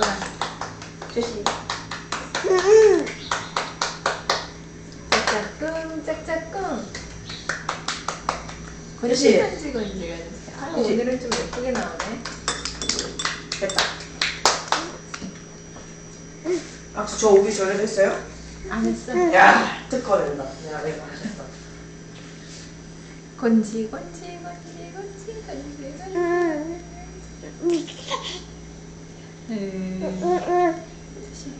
보라. 조심. 짝짝꿍, 짝짝꿍. 건지 건지. 아. 오늘은 좀 예쁘게 나오네. 됐다. 박수 저 오기 전에 했어요? 안 했어. 야 특허낸다. 내가 내가 했어. 건지 건지 건지 건지 건지 건지. 음. 조심.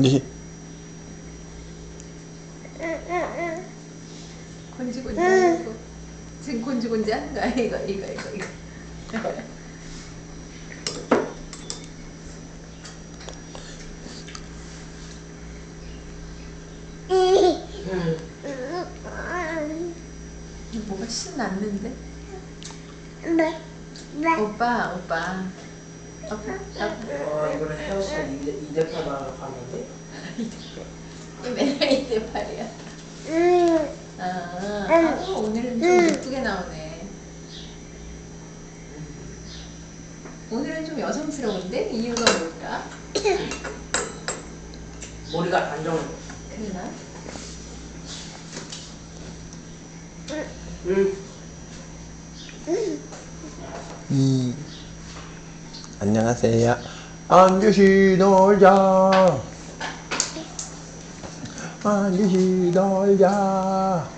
이제 건지 건지 하고 지금 건지 건지 하는 거야 이거 이거 이거 이거. 응. 뭐가 신났는데? 오빠 오빠 오빠 오빠 와 이거는 헤어스타일 이대 이대파 나갔는데. 이 맨날 이때 팔이야 아, 아 오늘은 좀 예쁘게 나오네 오늘은 좀 여성스러운데 이유가 뭘까? 머리가 안정해. 그러나? 응. 이 안녕하세요. 안주시 놀자. 안주시 놀자.